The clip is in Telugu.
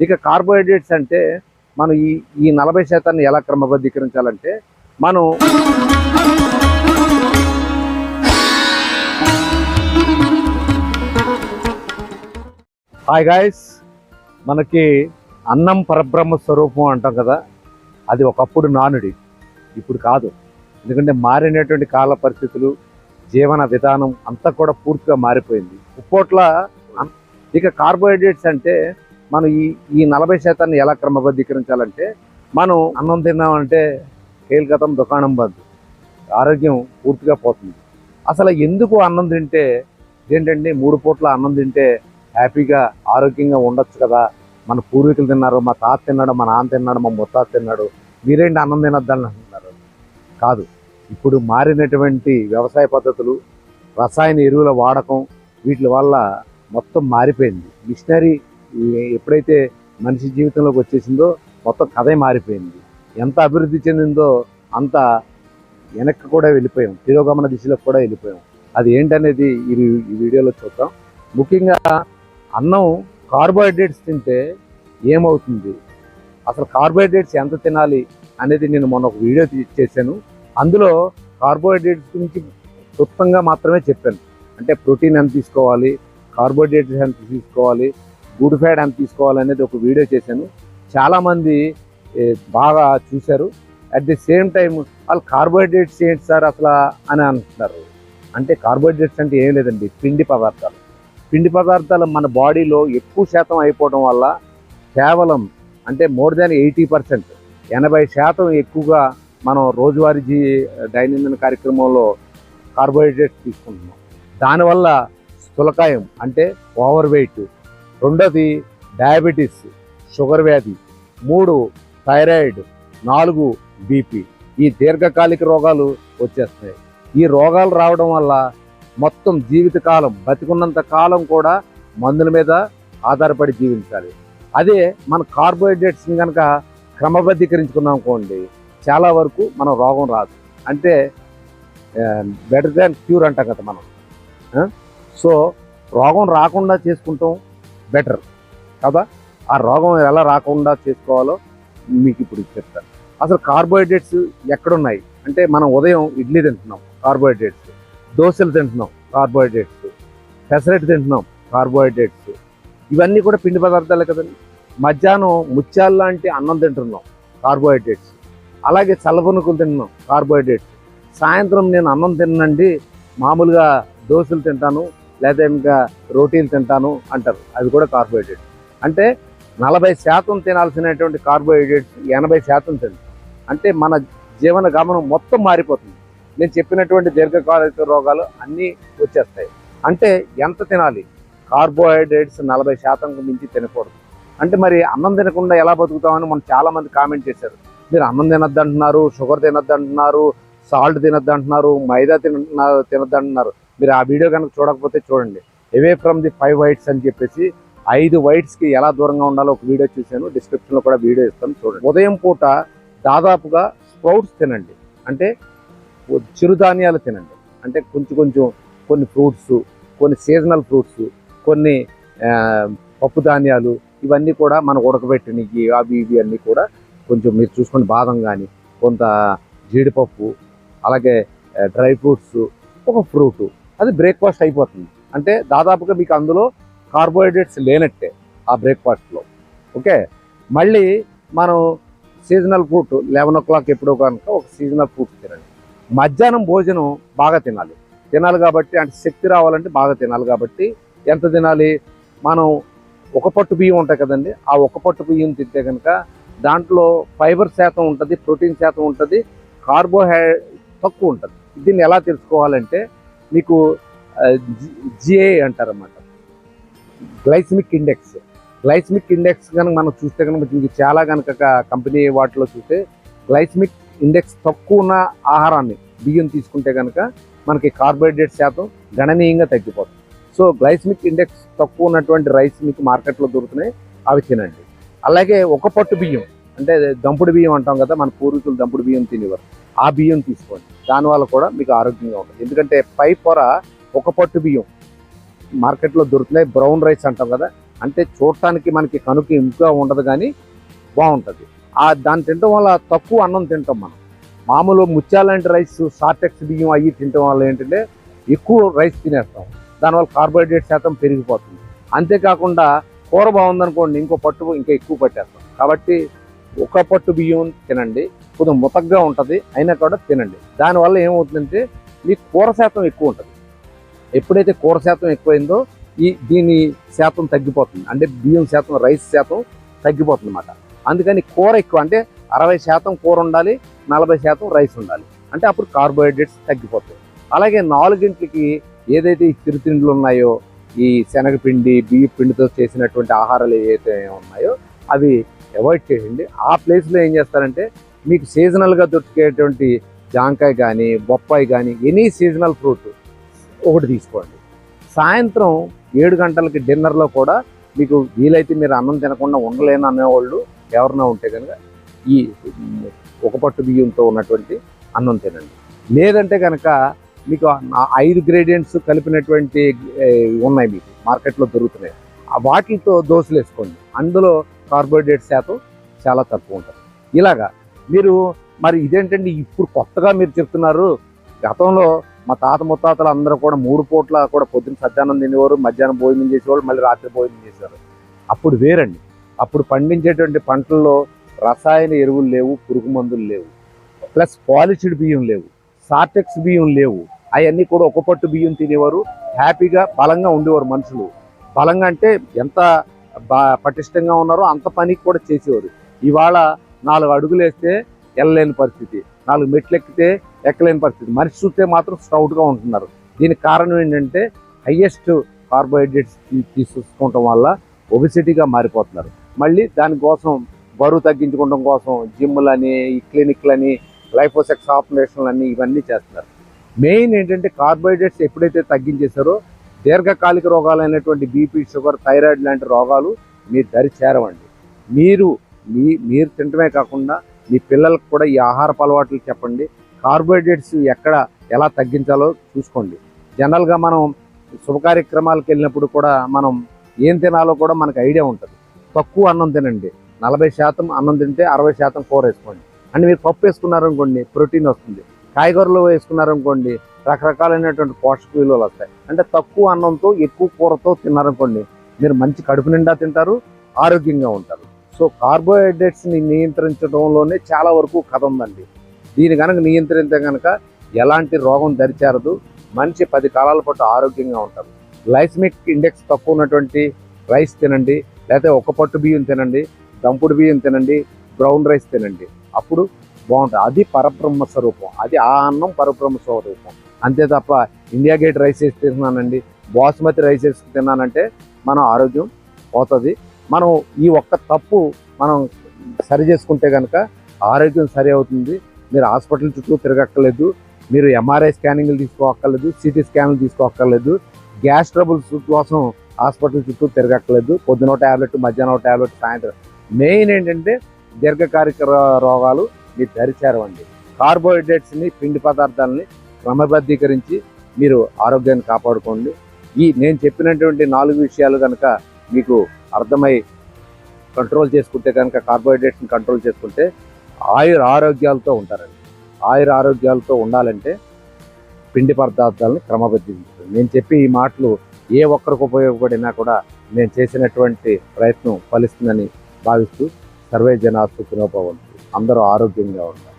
ఇక కార్బోహైడ్రేట్స్ అంటే మనం ఈ ఈ నలభై శాతాన్ని ఎలా క్రమబద్ధీకరించాలంటే మనం హాయ్ గాయస్ మనకి అన్నం పరబ్రహ్మ స్వరూపం అంటాం కదా అది ఒకప్పుడు నానుడి ఇప్పుడు కాదు. ఎందుకంటే మారినటువంటి కాల పరిస్థితులు జీవన విధానం అంతా కూడా పూర్తిగా మారిపోయింది. ఉప్పోట్ల ఇక కార్బోహైడ్రేట్స్ అంటే మనం ఈ ఈ నలభై శాతాన్ని ఎలా క్రమబద్ధీకరించాలంటే మనం అన్నం తిన్నామంటే కేల్కతం దుకాణం బంద్. ఆరోగ్యం పూర్తిగా పోతుంది. అసలు ఎందుకు అన్నం తింటే ఏంటంటే మూడు పూట్ల అన్నం తింటే హ్యాపీగా ఆరోగ్యంగా ఉండొచ్చు కదా? మన పూర్వీకులు తిన్నారు మా తాత తిన్నాడు మా నాన్న తిన్నాడు మా ముత్తాత తిన్నాడు. మీరేంటి అన్నం తినొద్దని అంటున్నారు? కాదు. ఇప్పుడు మారినటువంటి వ్యవసాయ పద్ధతులు రసాయన ఎరువుల వాడకం వీటి వల్ల మొత్తం మారిపోయింది. మిషనరీ ఎప్పుడైతే మనిషి జీవితంలోకి వచ్చేసిందో మొత్తం కథే మారిపోయింది. ఎంత అభివృద్ధి చెందిందో అంత వెనక్కి కూడా వెళ్ళిపోయాం. తిరోగమన దిశలోకి కూడా వెళ్ళిపోయాం. అది ఏంటనేది ఈ ఈ వీడియోలో చూద్దాం. ముఖ్యంగా అన్నం కార్బోహైడ్రేట్స్ తింటే ఏమవుతుంది? అసలు కార్బోహైడ్రేట్స్ ఎంత తినాలి అనేది నేను మొన్న ఒక వీడియో తీ- చేశాను. అందులో కార్బోహైడ్రేట్స్ గురించి క్లుప్తంగా మాత్రమే చెప్పాను. అంటే ప్రోటీన్ ఎంత తీసుకోవాలి కార్బోహైడ్రేట్స్ ఎంత తీసుకోవాలి గుడ్ ఫ్యాట్ తీసుకోవాలనేది ఒక వీడియో చేశాను. చాలామంది బాగా చూశారు. అట్ ది సేమ్ టైం వాళ్ళు కార్బోహైడ్రేట్స్ ఏంటి సార్ అసలు? అని అంటున్నారు. అంటే కార్బోహైడ్రేట్స్ అంటే ఏం లేదండి పిండి పదార్థాలు. పిండి పదార్థాలు మన బాడీలో ఎక్కువ శాతం అయిపోవడం వల్ల కేవలం అంటే మోర్ దాన్ ఎయిటీ పర్సెంట్ ఎనభై శాతం ఎక్కువగా మనం రోజువారీ జీ దైనందిన కార్యక్రమంలో కార్బోహైడ్రేట్స్ తీసుకుంటున్నాం. దానివల్ల స్థులకాయం అంటే ఓవర్ వెయిట్ రెండోది డయాబెటీస్ షుగర్ వ్యాధి మూడు థైరాయిడ్ నాలుగు బీపీ. ఈ దీర్ఘకాలిక రోగాలు వచ్చేస్తాయి. ఈ రోగాలు రావడం వల్ల మొత్తం జీవితకాలం బతికున్నంత కాలం కూడా మందుల మీద ఆధారపడి జీవించాలి. అదే మన కార్బోహైడ్రేట్స్ని కనుక క్రమబద్ధీకరించుకున్నాం అనుకోండి చాలా వరకు మన రోగం రాదు. అంటే బెటర్ దాన్ క్యూర్ అంటాం కదా మనం. సో రోగం రాకుండా చేసుకుంటాం బెటర్. కదా? ఆ రోగం ఎలా రాకుండా చేసుకోవాలో మీకు ఇప్పుడు చెప్తాను. అసలు కార్బోహైడ్రేట్స్ ఎక్కడున్నాయి? అంటే మనం ఉదయం ఇడ్లీ తింటున్నాం కార్బోహైడ్రేట్స్. దోశలు తింటున్నాం కార్బోహైడ్రేట్స్. పెసరెట్ తింటున్నాం కార్బోహైడ్రేట్స్. ఇవన్నీ కూడా పిండి పదార్థాలే కదండి. మధ్యాహ్నం ముత్యాలు లాంటి అన్నం తింటున్నాం కార్బోహైడ్రేట్స్. అలాగే చల్లపునుకులు తింటున్నాం కార్బోహైడ్రేట్స్. సాయంత్రం నేను అన్నం తిన్నండి మామూలుగా దోశలు తింటాను లేదా ఇంకా రోటీలు తింటాను అంటారు. అది కూడా కార్బోహైడ్రేట్స్ అంటే నలభై శాతం తినాల్సినటువంటి కార్బోహైడ్రేట్స్ ఎనభై శాతం తింటాం. అంటే మన జీవన గమనం మొత్తం మారిపోతుంది. నేను చెప్పినటువంటి దీర్ఘకాలిక రోగాలు అన్నీ వచ్చేస్తాయి. అంటే ఎంత తినాలి? కార్బోహైడ్రేట్స్ నలభై శాతంకు మించి తినకూడదు. అంటే మరి అన్నం తినకుండా ఎలా బతుకుతామని మనం చాలామంది కామెంట్ చేశారు. మీరు అన్నం తినద్దు అంటున్నారు షుగర్ తినద్దు అంటున్నారు సాల్ట్ తినద్దు అంటున్నారు మైదా తిన తినద్దు అంటున్నారు మీరు ఆ వీడియో కనుక చూడకపోతే చూడండి. అవే ఫ్రమ్ ది ఫైవ్ వైట్స్ అని చెప్పేసి ఐదు వైట్స్కి ఎలా దూరంగా ఉండాలో ఒక వీడియో చూశాను. డిస్క్రిప్షన్లో కూడా వీడియో ఇస్తాను చూడండి. ఉదయం పూట దాదాపుగా స్ప్రౌట్స్ తినండి. అంటే చిరుధాన్యాలు తినండి. అంటే కొంచెం కొంచెం కొన్ని ఫ్రూట్స్ కొన్ని సీజనల్ ఫ్రూట్స్ కొన్ని పప్పు ధాన్యాలు ఇవన్నీ కూడా మనం ఉడకబెట్టినవి అవి ఇవి అన్నీ కూడా కొంచెం మీరు చూసుకోండి బాదం కానీ కొంత జీడిపప్పు అలాగే డ్రై ఫ్రూట్స్ ఒక ఫ్రూటు అది బ్రేక్ఫాస్ట్ అయిపోతుంది. అంటే దాదాపుగా మీకు అందులో కార్బోహైడ్రేట్స్ లేనట్టే ఆ బ్రేక్ఫాస్ట్లో ఓకే మళ్ళీ మనం seasonal fruit eleven o'clock ఎప్పుడో కనుక ఒక సీజనల్ ఫ్రూట్ తినండి. మధ్యాహ్నం భోజనం బాగా తినాలి. తినాలి కాబట్టి అంటే శక్తి రావాలంటే బాగా తినాలి కాబట్టి ఎంత తినాలి? మనం ఒక పట్టు బియ్యం ఉంటాయి కదండి ఆ ఒక పట్టు బియ్యం తింటే కనుక దాంట్లో ఫైబర్ శాతం ఉంటుంది ప్రోటీన్ శాతం ఉంటుంది కార్బోహైడ్రేట్ తక్కువ ఉంటుంది. దీన్ని ఎలా తెలుసుకోవాలంటే మీకు GA అంటారన్నమాట. Glycaemic index. Glycaemic index కనుక మనం చూస్తే కనుక దీనికి చాలా కనుక కంపెనీ వాటిలో చూస్తే గ్లైసిమిక్ ఇండెక్స్ తక్కువ ఉన్న ఆహారాన్ని బియ్యం తీసుకుంటే కనుక మనకి కార్బోహైడ్రేట్ శాతం గణనీయంగా తగ్గిపోతుంది. సో గ్లైసిమిక్ ఇండెక్స్ తక్కువ ఉన్నటువంటి రైస్ మీకు మార్కెట్లో దొరుకుతున్నాయి అవి తినండి. అలాగే ఒక పట్టు బియ్యం అంటే దంపుడు బియ్యం అంటాం కదా మన పూర్వీకులు దంపుడు బియ్యం తినేవారు. ఆ బియ్యం తీసుకోండి. దానివల్ల కూడా మీకు ఆరోగ్యంగా ఉంటుంది. ఎందుకంటే పై పొర ఒక పట్టు బియ్యం మార్కెట్లో దొరుకుతున్నాయి బ్రౌన్ రైస్ అంటాం కదా అంటే చూడటానికి మనకి కనుక ఇంకా ఉండదు కానీ బాగుంటుంది. ఆ దాన్ని తినటం వల్ల తక్కువ అన్నం తింటాం మనం. మామూలు ముత్యాలంటి రైస్ సార్టెక్స్ బియ్యం అవి తినడం వల్ల ఏంటంటే ఎక్కువ రైస్ తినేస్తాం. దానివల్ల కార్బోహైడ్రేట్ శాతం పెరిగిపోతుంది. అంతేకాకుండా కూర బాగుందనుకోండి ఇంకో పట్టు ఇంకా ఎక్కువ పట్టేస్తాం. కాబట్టి ఒక పట్టు బియ్యం తినండి. కొద్దిగా ముతగ్గా ఉంటుంది అయినా కూడా తినండి. దానివల్ల ఏమవుతుందంటే మీ కూర శాతం ఎక్కువ ఉంటుంది. ఎప్పుడైతే కూర శాతం ఎక్కువైందో ఈ దీని శాతం తగ్గిపోతుంది. అంటే బియ్యం శాతం రైస్ శాతం తగ్గిపోతుంది అనమాట అందుకని కూర ఎక్కువ అంటే అరవై శాతం కూర ఉండాలి నలభై శాతం రైస్ ఉండాలి. అంటే అప్పుడు కార్బోహైడ్రేట్స్ తగ్గిపోతాయి. అలాగే నాలుగింటికి ఏదైతే ఈ చిరుతిండ్లు ఉన్నాయో ఈ శనగపిండి బియ్య పిండితో చేసినటువంటి ఆహారాలు ఏవైతే ఉన్నాయో అవి అవాయిడ్ చేయండి. ఆ ప్లేస్లో ఏం చేస్తారంటే మీకు సీజనల్గా దొరికేటువంటి జాంకాయ కానీ బొప్పాయి కానీ ఎనీ సీజనల్ ఫ్రూట్ ఒకటి తీసుకోండి. సాయంత్రం ఏడు గంటలకి డిన్నర్లో కూడా మీకు వీలైతే మీరు అన్నం తినకుండా ఉండలేను అనేవాళ్ళు ఎవరైనా ఉంటే కనుక ఈ ఒక పట్టు బియ్యంతో ఉన్నటువంటి అన్నం తినండి. లేదంటే కనుక మీకు ఐదు గ్రేడియంట్స్ కలిపినటువంటి ఉన్నాయి మీకు మార్కెట్లో దొరుకుతున్నాయి. ఆ వాటితో దోశలు వేసుకోండి. అందులో కార్బోహైడ్రేట్ శాతం చాలా తక్కువ ఉంటుంది. ఇలాగా మీరు మరి ఇదేంటండి ఇప్పుడు కొత్తగా మీరు చెప్తున్నారు? గతంలో మా తాత ముత్తాతలు అందరూ కూడా మూడు పూట్ల కూడా పొద్దున్న సజ్జానం తినేవారు మధ్యాహ్నం భోజనం చేసేవాళ్ళు మళ్ళీ రాత్రి భోజనం చేసేవారు. అప్పుడు వేరండి. అప్పుడు పండించేటువంటి పంటల్లో రసాయన ఎరువులు లేవు పురుగు మందులు లేవు. ప్లస్ పాలిష్డ్ బియ్యం లేవు సార్టెక్స్ బియ్యం లేవు. అవన్నీ కూడా ఒక పట్టు బియ్యం తినేవారు. హ్యాపీగా బలంగా ఉండేవారు మనుషులు. బలంగా అంటే ఎంత బా పటిష్టంగా ఉన్నారో అంత పనికి కూడా చేసేవారు. ఇవాళ నాలుగు అడుగులు వేస్తే వెళ్ళలేని పరిస్థితి. నాలుగు మెట్లు ఎక్కితే ఎక్కలేని పరిస్థితి. మనిషి చూస్తే మాత్రం స్టౌట్గా ఉంటున్నారు. దీనికి కారణం ఏంటంటే హయ్యెస్ట్ కార్బోహైడ్రేట్స్ తీసుకోవటం వల్ల ఒబిసిటీగా మారిపోతున్నారు. మళ్ళీ దానికోసం బరువు తగ్గించుకోవడం కోసం జిమ్లని ఈ క్లినిక్లని లైఫోసెక్స్ ఆపరేషన్లు ఇవన్నీ చేస్తున్నారు. మెయిన్ ఏంటంటే కార్బోహైడ్రేట్స్ ఎప్పుడైతే తగ్గించేశారో దీర్ఘకాలిక రోగాలైనటువంటి బీపీ షుగర్ థైరాయిడ్ లాంటి రోగాలు మీ దరి చేరవండి. మీరు మీ మీరు తినటమే కాకుండా మీ పిల్లలకు కూడా ఈ ఆహారపు అలవాట్లు చెప్పండి. కార్బోహైడ్రేట్స్ ఎక్కడ ఎలా తగ్గించాలో చూసుకోండి. జనరల్గా మనం శుభకార్యక్రమాలకు వెళ్ళినప్పుడు కూడా మనం ఏం తినాలో కూడా మనకు ఐడియా ఉంటుంది. తక్కువ అన్నం తినండి. నలభై శాతం అన్నం తింటే అరవై శాతం కూర వేసుకోండి. అంటే మీరు పప్పు వేసుకున్నారనుకోండి ప్రోటీన్ వస్తుంది. కాయగూరలు వేసుకున్నారనుకోండి రకరకాలైనటువంటి పోషక విలువలు వస్తాయి. అంటే తక్కువ అన్నంతో ఎక్కువ కూరతో తిన్నారనుకోండి మీరు మంచి కడుపు నిండా తింటారు ఆరోగ్యంగా ఉంటారు. సో కార్బోహైడ్రేట్స్ని నియంత్రించడంలోనే చాలా వరకు కథ ఉందండి. దీని కనుక నియంత్రిస్తే కనుక ఎలాంటి రోగం దరిచేరదు. మనిషి పది కాలాల పాటు ఆరోగ్యంగా ఉంటారు లైస్మిక్ ఇండెక్స్ తక్కువ ఉన్నటువంటి రైస్ తినండి. లేకపోతే ఒక పట్టు బియ్యం తినండి. దంపుడు బియ్యం తినండి. బ్రౌన్ రైస్ తినండి. అప్పుడు బాగుంటుంది. అది పరబ్రహ్మ స్వరూపం. అది ఆ అన్నం పరబ్రహ్మ స్వరూపం. అంతే తప్ప ఇండియా గేట్ రైస్ వేసి తిన్నానండి బాస్మతి రైస్ వేసి తిన్నానంటే మన ఆరోగ్యం పోతుంది. మనం ఈ ఒక్క తప్పు మనం సరి చేసుకుంటే కనుక ఆరోగ్యం సరి అవుతుంది. మీరు హాస్పిటల్ చుట్టూ తిరగక్కర్లేదు. మీరు ఎంఆర్ఐ స్కానింగ్లు తీసుకోక్కర్లేదు సిటీ స్కాన్లు తీసుకోక్కర్లేదు. గ్యాస్ ట్రబుల్స్ కోసం హాస్పిటల్ చుట్టూ తిరగక్కర్లేదు. పొద్దున ట్యాబ్లెట్ మధ్యాహ్నం ట్యాబ్లెట్ సాయంత్రం. మెయిన్ ఏంటంటే దీర్ఘకాలిక రోగాలు మీ దరిచేరవండి కార్బోహైడ్రేట్స్ని పిండి పదార్థాలని క్రమబద్ధీకరించి మీరు ఆరోగ్యాన్ని కాపాడుకోండి. ఈ నేను చెప్పినటువంటి నాలుగు విషయాలు కనుక మీకు అర్థమై కంట్రోల్ చేసుకుంటే కనుక కార్బోహైడ్రేట్స్ని కంట్రోల్ చేసుకుంటే ఆయుర ఆరోగ్యాలతో ఉంటారండి. ఆయుర ఆరోగ్యాలతో ఉండాలంటే పిండి పదార్థాలను క్రమబద్ధీకరించాలి. నేను చెప్పి ఈ మాటలు ఏ ఒక్కరికి ఉపయోగపడినా కూడా నేను చేసినటువంటి ప్రయత్నం ఫలిస్తుందని భావిస్తూ సర్వే జనా సుఖినోపవంతు అందరూ ఆరోగ్యంగా ఉంటారు